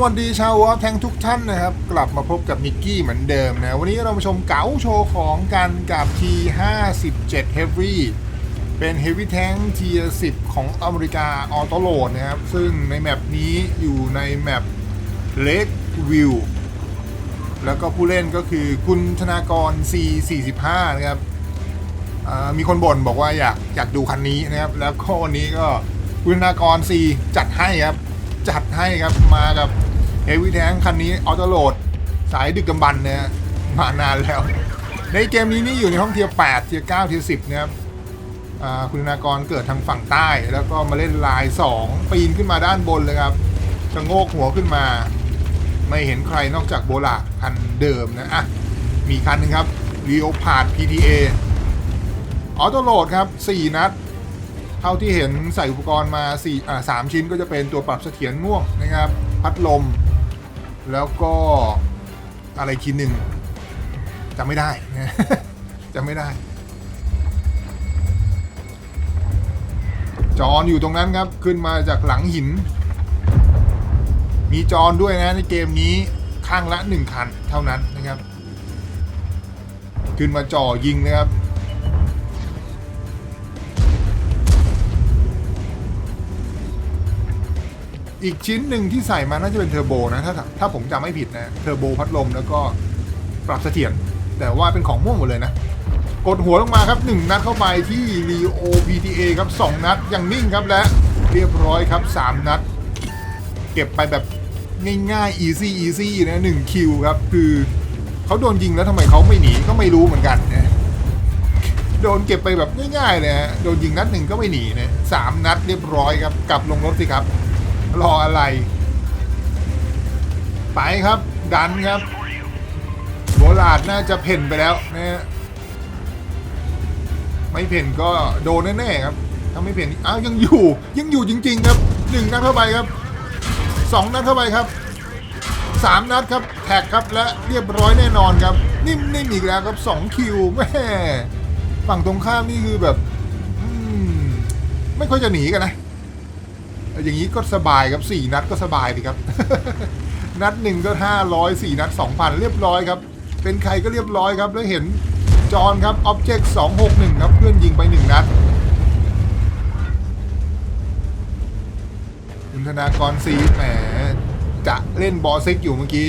สวัสดีชาววอแทงทุกท่านนะครับ กลับมาพบกับนิกกี้เหมือนเดิมนะ วันนี้เรามาชมเก๋าโชว์ของกันกับ T57 Heavy เป็น Heavy Tank Tier 10 ของอเมริกาออโตโ a ดนะครับ ซึ่งในแมปนี้อยู่ในแมป Lake View แล้วก็ผู้เล่นก็คือคุณธนากร C45 นะครับมีคนบ่นบอกว่าอยากอยากดูคันนี้นะครับ แล้วก็วันนี้ก็คุณธนากร C จัดให้ครับจัดให้ครับมากับ เฮวี่แทงคันนี้ออโตโหลด สายดึกกำบันเนี่ยมานานแล้ว ในเกมนี้นี่อยู่ในห้องเทียร์8เทียร์9เทียร์10นะครับคุณนากรเกิดทางฝั่งใต้ แล้วก็มาเล่นลาย 2 ปีนขึ้นมาด้านบนเลยครับชะโงกหัวขึ้นมา ไม่เห็นใครนอกจากโบลาคันเดิมนะอะมีคันหนึงครับ r e o p a r d PTA ออโตโหลดครับ 4 นัด เท่าที่เห็นใส่อุปกรณ์มา4อ่า3ชิ้นก็จะเป็นตัวปรับเสถียรง่วงนะครับ พัดลม แล้วก็อะไรชิ้นหนึ่งจำไม่ได้จำไม่ได้ จอนอยู่ตรงนั้นครับขึ้นมาจากหลังหิน มีจอนด้วยนะในเกมนี้ข้างละหนึ่งคันเท่านั้นนะครับ ขึ้นมาจ่อยิงนะครับ อีกชิ้นหนึ่งที่ใส่มาน่าจะเป็นเทอร์โบนะถ้าถ้าผมจำไม่ผิดนะเทอร์โบพัดลมแล้วก็ปรับเสถียรแต่ว่าเป็นของม่วงหมดเลยนะ กดหัวลงมาครับ 1 นัดเข้าไปที่ Leo PTA ครับ 2 นัดยังนิ่งครับและเรียบร้อยครับ 3 นัด เก็บไปแบบง่ายๆ easy easy นะ1คิวครับ คือเขาโดนยิงแล้วทำไมเขาไม่หนีก็ไม่รู้เหมือนกันนะโดนเก็บไปแบบง่ายๆเลยฮะโดนยิงนัดหนึ่งก็ไม่หนีนะสามนัดเรียบร้อยครับ กลับลงรถสิครับ รออะไร ไปครับ ดันครับโบลาดน่าจะเพ่นไปแล้วนะฮะไม่เพ่นก็โดนแน่ๆครับถ้าไม่เพ่นอ้าวยังอยู่ยังอยู่จริง ๆ ครับหนึ่งนัดเข้าไปครับสองนัดเข้าไปครับสามนัดครับแท็กครับและเรียบร้อยแน่นอนครับ นิ่มๆอีกแล้วครับสองคิวแม่ฝั่งตรงข้ามนี่คือแบบไม่ค่อยจะหนีกันนะ อย่างนี้ก็สบายครับ4นัดก็สบายดีครับ นัดหนึ่งก็500 4นัด2,000เรียบร้อยครับ เป็นใครก็เรียบร้อยครับ แล้วเห็นจอนครับ Object 261ครับ เพื่อนยิงไป1นัดคุณธนากรซีแหมจะเล่นบอซิกอยู่เมื่อกี้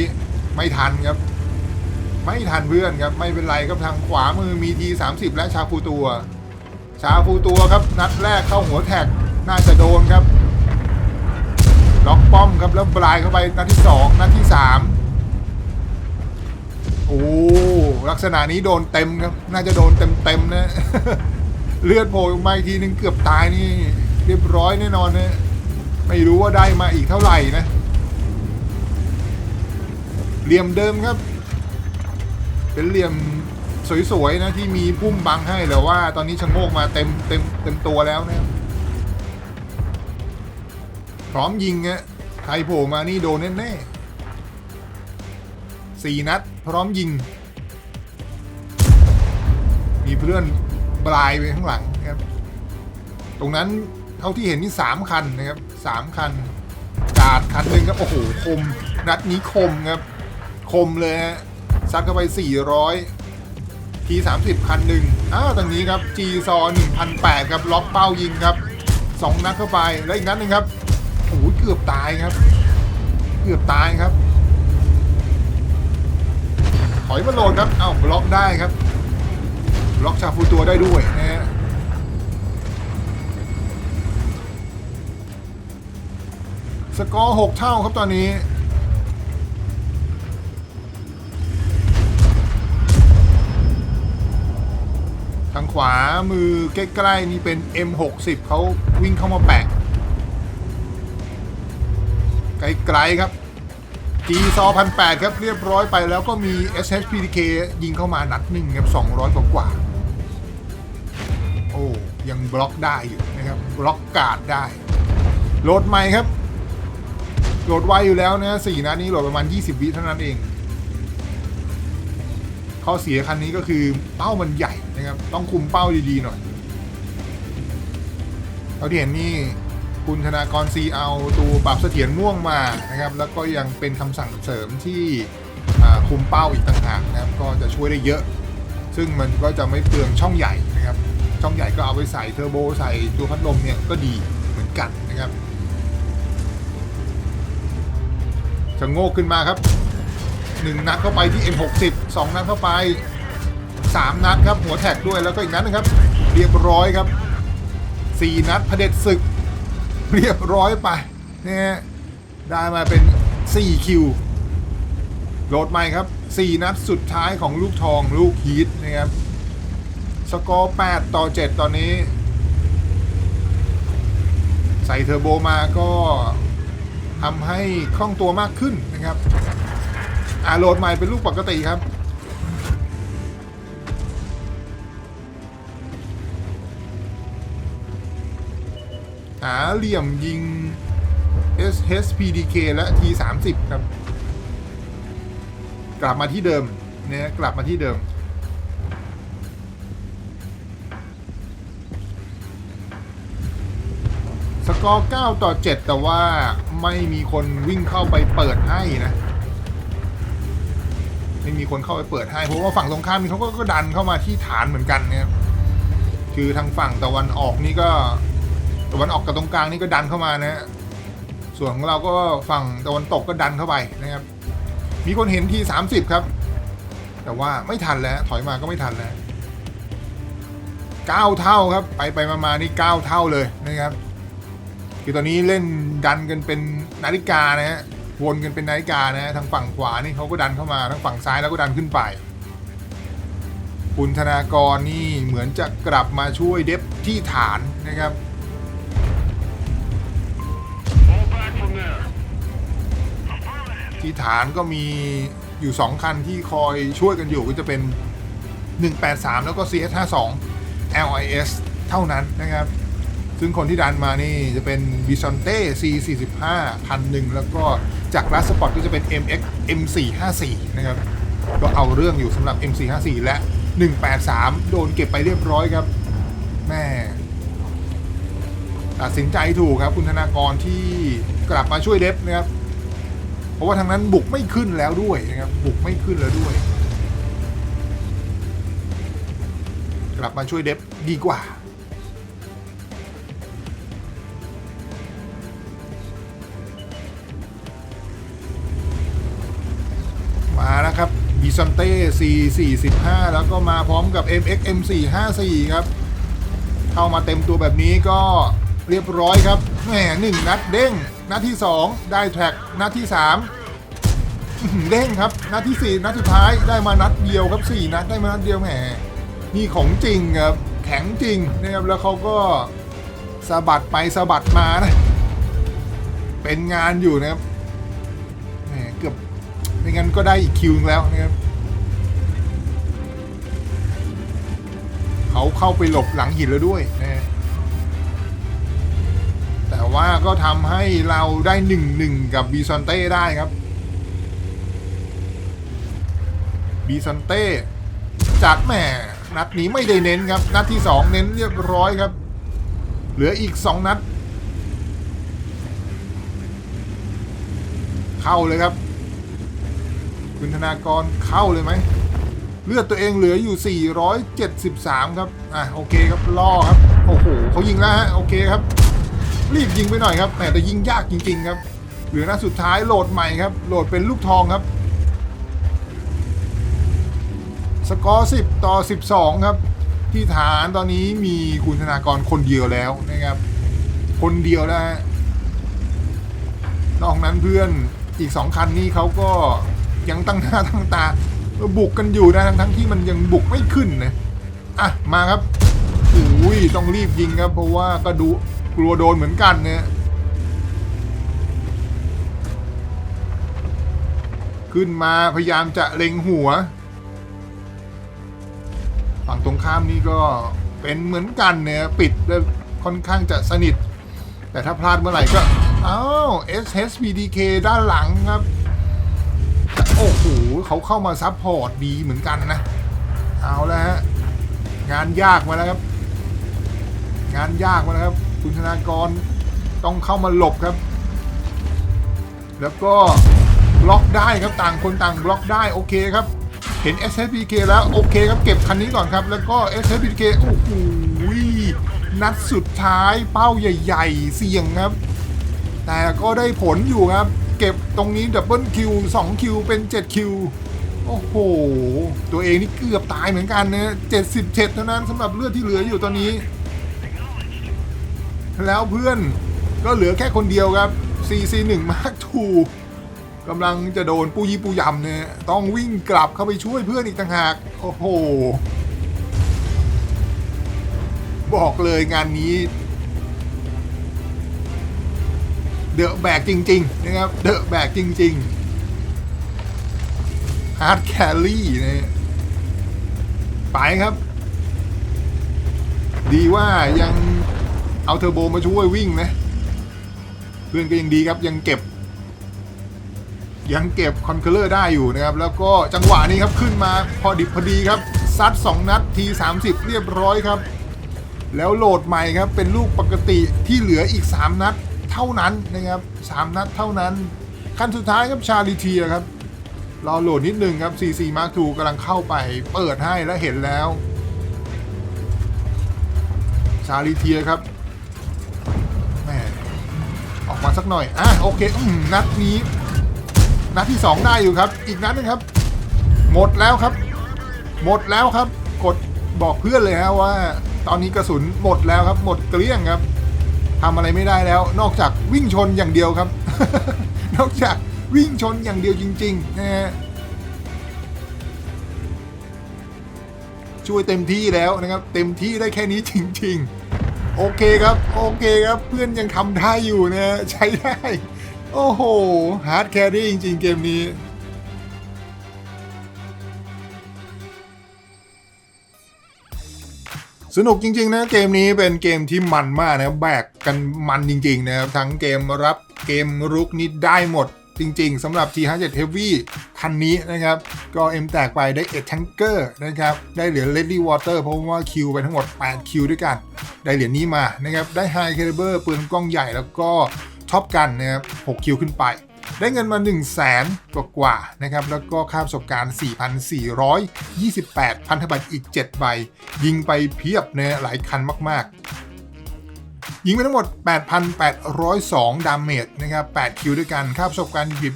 ไม่ทันครับ ไม่ทันเพื่อนครับ ไม่เป็นไรครับทางขวามือมีที30และชาฟูตัว ชาฟูตัวครับ นัดแรกเข้าหัวแท็กน่าจะโดนครับ ล็อกป้อมครับแล้วบลายเข้าไปนัดที่สองนัดที่สามโอ้ลักษณะนี้โดนเต็มครับ น่าจะโดนเต็มเต็มๆนะเลือดโผล่ออกมาอีกทีนึงเกือบตายนี่ เรียบร้อยแน่นอนนะไม่รู้ว่าได้มาอีกเท่าไหร่นะเหลี่ยมเดิมครับ เป็นเหลี่ยมสวยๆนะที่มีพุ่มบังให้แต่ว่า ตอนนี้ชะโงกมาเต็มเต็มเต็มตัวแล้วนะครับ พร้อมยิงฮะใครโผล่มานี่โดนแน่ๆสี่นัด พร้อมยิง มีเพื่อนปลายไปข้างหลังนะครับ ตรงนั้นเท่าที่เห็นนี่สามคันนะครับสามคันกาดคันหนึ่งครับโอ้โหคม นัดนี้คมครับคมเลยฮะซัดเข้าไป 400 ที 30 คันหนึ่งอ้าวตรงนี้ครับ G ซอ1008ครับ ล็อกเป้ายิงครับสองนัดเข้าไป แล้วอีกนัดหนึ่งครับ กือบตายครับ เกือบตายครับ ถอยมาโลดครับ เอ้าบล็อกได้ครับ บล็อกชาฟูตัวได้ด้วยนะฮะสกอร์หกเท่าครับตอนนี้ทางขวามือใกล้ๆนี่เป็น M60 เขาวิ่งเข้ามาแปะ ไกลๆครับ G ซอพันแครับเรียบร้อยไปแล้วก็มี SHPDK ยิงเข้ามานัดหนึ่งครับ200 กว่ากว่า โอ้ยังบล็อกได้อยู่นะครับบล็อกการ์ดได้โหลดใหม่ครับโหลดไวอยู่แล้วนะสี่นัดนี้โหลดประมาณ 20 วิเท่านั้นเองข้อเสียคันนี้ก็คือเป้ามันใหญ่นะครับ ต้องคุมเป้าดีๆหน่อยเราที่เห็นนี่ คุณธนากรซีเอาตัวปรับเสถียรม่วงมานะครับ แล้วก็ยังเป็นคำสั่งเสริมที่คุมเป้าอีกต่างหากนะครับ ก็จะช่วยได้เยอะ ซึ่งมันก็จะไม่เปลืองช่องใหญ่นะครับ ช่องใหญ่ก็เอาไปใส่เทอร์โบใส่ตัวพัดลมเนี่ยก็ดีเหมือนกันนะครับจะโงกขึ้นมาครับหนึ่งนัดเข้าไปที่ M60 สองนัดเข้าไปสามนัดครับ หัวแท็กด้วยแล้วก็อีกนัดนึงครับ เรียบร้อยครับสี่นัดเผด็จศึก เรียบร้อยไปนี่ฮะได้มาเป็น 4 คิวโหลดใหม่ครับ 4 นัดสุดท้ายของลูกทองลูกฮีทนะครับ สกอร์ 8 ต่อ 7 ตอนนี้ ใส่เทอร์โบมาก็ทำให้คล่องตัวมากขึ้นนะครับ อ่าโหลดใหม่เป็นลูกปกติครับ หาเหลี่ยมยิง SHPDK และ T30 ครับ กลับมาที่เดิมเนี่ยกลับมาที่เดิม สกอร์ 9 ต่อ 7 แต่ว่าไม่มีคนวิ่งเข้าไปเปิดให้นะ ไม่มีคนเข้าไปเปิดให้ เพราะว่าฝั่งตรงข้ามนี่เขาก็ก็ดันเข้ามาที่ฐานเหมือนกันนะครับคือทางฝั่งตะวันออกนี่ก็ ตะวันออกกับตรงกลางนี่ก็ดันเข้ามานะฮะส่วนของเราก็ฝั่งตะวันตกก็ดันเข้าไปนะครับ มีคนเห็นที30ครับ แต่ว่าไม่ทันแล้ว ถอยมาก็ไม่ทันแล้ว9เท่าครับ ไปไปมามานี่9เท่าเลยนะครับ คือตอนนี้เล่นดันกันเป็นนาฬิกานะฮะวนกันเป็นนาฬิกานะฮะทางฝั่งขวานี่เขาก็ดันเข้ามาทางฝั่งซ้ายแล้วก็ดันขึ้นไปคุณธนากรนี่เหมือนจะกลับมาช่วยเดฟที่ฐานนะครับ ที่ฐานก็มีอยู่ 2 คันที่คอยช่วยกันอยู่ก็จะเป็น 183 แล้วก็ CS52 LIS เท่านั้นนะครับ ซึ่งคนที่ดันมานี่จะเป็น b i s o n t e C45 คันหนึ่งแล้วก็จากรัสสปอร์ตก็จะเป็น MX M454 นะครับ ก็เอาเรื่องอยู่สำหรับ M454 และ 183 โดนเก็บไปเรียบร้อยครับแม่ตัดสินใจถูกครับคุณธนากรที่ กลับมาช่วยเดฟนะครับ เพราะว่าทางนั้นบุกไม่ขึ้นแล้วด้วยนะครับ บุกไม่ขึ้นแล้วด้วย กลับมาช่วยเดฟดีกว่ามาแล้วครับบิซอนเต้ C45 แล้วก็มาพร้อมกับ MX M454 ครับ เข้ามาเต็มตัวแบบนี้ก็เรียบร้อยครับแหมหนึ่งนัดเด้ง นัดที่ 2 ได้แท็กนัดที่ 3 เด้งครับ นัดที่ 4 นัดสุดท้ายได้มานัดเดียวครับ 4 นัดได้มานัดเดียวแหมนี่ของจริงครับแข็งจริงนะครับแล้วเขาก็สะบัดไปสะบัดมานะ เป็นงานอยู่นะครับแหมเกือบไม่งั้นก็ได้อีกคิวแล้วนะครับเขาเข้าไปหลบหลังหินแล้วด้วยนะ ว่าก็ทำให้เราได้หนึ่งหนึ่งกับบีซอนเต้ได้ครับบีซอนเต้จากแหมนัดนี้ไม่ได้เน้นครับ นัดที่สองเน้นเรียบร้อยครับ เหลืออีกสองนัด เข้าเลยครับ คุณธนากรเข้าเลยไหมเลือดตัวเองเหลืออยู่ 473 ครับ อะ โอเคครับล่อครับ โอ้โหเขายิงแล้วฮะ โอเคครับ รีบยิงไปหน่อยครับแหมแต่ยิงยากจริง ๆ ครับ เหลือหนัดสุดท้ายโหลดใหม่ครับ โหลดเป็นลูกทองครับ สกอร์ 10 ต่อ 12 ครับ ที่ฐานตอนนี้มีคุณธนากรคนเดียวแล้วนะครับ คนเดียวแล้วฮะนอกนั้นเพื่อนอีกสองคันนี้เขาก็ยังตั้งหน้าตั้งตาบุกกันอยู่นะทั้งทั้งที่มันยังบุกไม่ขึ้นนะอะมาครับอุ้ยต้องรีบยิงครับเพราะว่าก็ดู กลัวโดนเหมือนกันเนี่ยขึ้นมาพยายามจะเล็งหัว ฝั่งตรงข้ามนี่ก็เป็นเหมือนกันเนี่ยปิดได้ค่อนข้างจะสนิท แต่ถ้าพลาดเมื่อไหร่ก็อ้าว SHBDK ด้านหลังครับ โอ้โหเขาเข้ามาซับพอร์ตดีเหมือนกันนะ เอาแล้วฮะ งานยากมาแล้วครับ งานยากมาแล้วครับ คุณธนากรต้องเข้ามาหลบครับ แล้วก็บล็อกได้ครับต่างคนต่างบล็อกได้โอเคครับ เห็น SHBK แล้วโอเคครับเก็บคันนี้ก่อนครับ แล้วก็ SHBK โอ้โหนัดสุดท้ายเป้าใหญ่ ๆ เสี่ยงครับ แต่ก็ได้ผลอยู่ครับ เก็บตรงนี้ดับเบิลคิว2คิวเป็น7คิวโอ้โห ตัวเองนี่เกือบตายเหมือนกันนะ77เท่านั้นสำหรับเลือดที่เหลืออยู่ตอนนี้ แล้วเพื่อนก็เหลือแค่คนเดียวครับ CC1 Mark II กำลังจะโดนปูยีปูยำเนี่ยต้องวิ่งกลับเข้าไปช่วยเพื่อนอีกต่างหาก โอ้โห บอกเลยงานนี้ เดอะแบกจริง ๆ นะครับ เดอะแบกจริง ๆ ฮาร์ดแคลรี่นะไปครับ ดีว่ายัง เอาเทอร์โบมาช่วยวิ่งนะ เพื่อนก็ยังดีครับยังเก็บ ยังเก็บคอนเคร์เลอร์ได้อยู่นะครับ แล้วก็จังหวะนี้ครับขึ้นมาพอดิบพอดีครับ ซัด 2 นัดที 30 เรียบร้อยครับ แล้วโหลดใหม่ครับเป็นลูกปกติที่เหลืออีก 3 นัดเท่านั้นนะครับ 3 นัดเท่านั้น ขั้นสุดท้ายครับชาลิเทียครับรอโหลดนิดนึงครับ CC Mark II กำลังเข้าไปเปิดให้แล้วเห็นแล้ว ชาลิเทียครับ มาสักหน่อย อะโอเคอนัดนี้ นัดที่ 2 ได้อยู่ครับ อีกนัดนึงครับ หมดแล้วครับ หมดแล้วครับ กดบอกเพื่อนเลยฮะว่า ตอนนี้กระสุนหมดแล้วครับ หมดเกลี้ยงครับทำอะไรไม่ได้แล้ว นอกจากวิ่งชนอย่างเดียวครับ นอกจากวิ่งชนอย่างเดียวจริงๆนะฮะช่วยเต็มที่แล้วนะครับ เต็มที่ได้แค่นี้จริง ๆ โอเคครับ โอเคครับเพื่อนยังทำได้อยู่นะ ใช้ได้ โอ้โห ฮาร์ดแครี่จริง ๆ เกมนี้ สนุกจริง ๆ นะเกมนี้เป็นเกมที่มันมากนะแบกกันมันจริง ๆ นะครับ ทั้งเกมรับเกมรุกนี่ได้หมดจริง ๆสำหรับ T57 Heavy คันนี้นะครับ ก็เอ็มแตกไปได้เอ็ดแทงเกอร์นะครับ ได้เหรียญ l e d y Water เพราะว่าคิวไปทั้งหมด 8 คิวด้วยกัน ได้เหรียญนี้มานะครับ ได้ High Caliber ปืนกล้องใหญ่แล้วก็ท็อปกันนะครับ 6 คิวขึ้นไป ได้เงินมา 1 0 0 0 0แสนกว่านะครับ แล้วก็ค่าประสบการณ์ 4,428 พันธบัตรอีก 7 ใบ ยิงไปเพียบเนะหลายคันมากๆ ยิงไปทั้งหมด 8,802 ดาเมจนะครับ 8 คิวด้วยกันค่าประสบการณ์ดิบ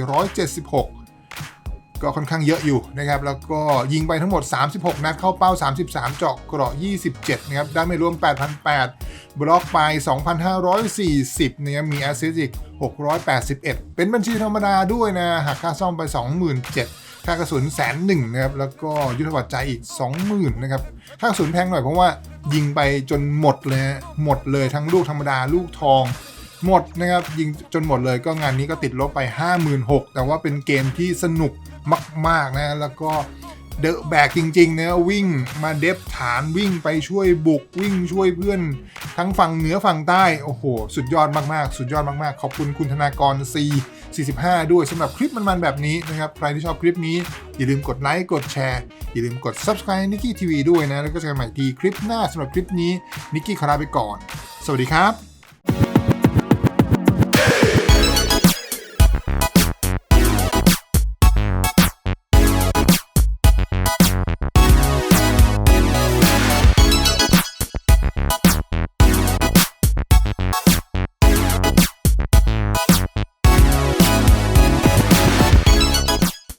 1,476 ก็ค่อนข้างเยอะอยู่นะครับ แล้วก็ยิงไปทั้งหมด 36 นัดเข้าเป้า 33 เจาะเกราะ 27 นะครับได้ไม่รวม 8,800 บล็อกไป 2,540นะครับมีแอสซิสต์อีก 681 เป็นบัญชีธรรมดาด้วยนะหักค่าซ่อมไป 27,000 ค่ากระสุนแสนหนึ่งนะครับแล้วก็ยุทธวัตรใจอีก 20,000นะครับค่ากระสุนแพงหน่อยเพราะว่ายิงไปจนหมดเลยหมดเลยทั้งลูกธรรมดาลูกทอง หมดนะครับยิงจนหมดเลยก็งานนี้ก็ติดลบไป 56,000แต่ว่าเป็นเกมที่สนุกมากๆนะแล้วก็ เดอะแบกจริงๆนะวิ่งมาเดฟฐานวิ่งไปช่วยบุกวิ่งช่วยเพื่อน ทั้งฝั่งเหนือฝั่งใต้ โอ้โห สุดยอดมากๆ สุดยอดมากๆ ขอบคุณคุณธนากร C 45 ด้วยสำหรับคลิปมันๆ แบบนี้นะครับ ใครที่ชอบคลิปนี้ อย่าลืมกดไลค์กดแชร์ อย่าลืมกด subscribe นิกกี้ทีวีด้วยนะ แล้วก็เจอกันใหม่ทีคลิปหน้าสำหรับคลิปนี้นิกกี้ขอลาไปก่อน สวัสดีครับ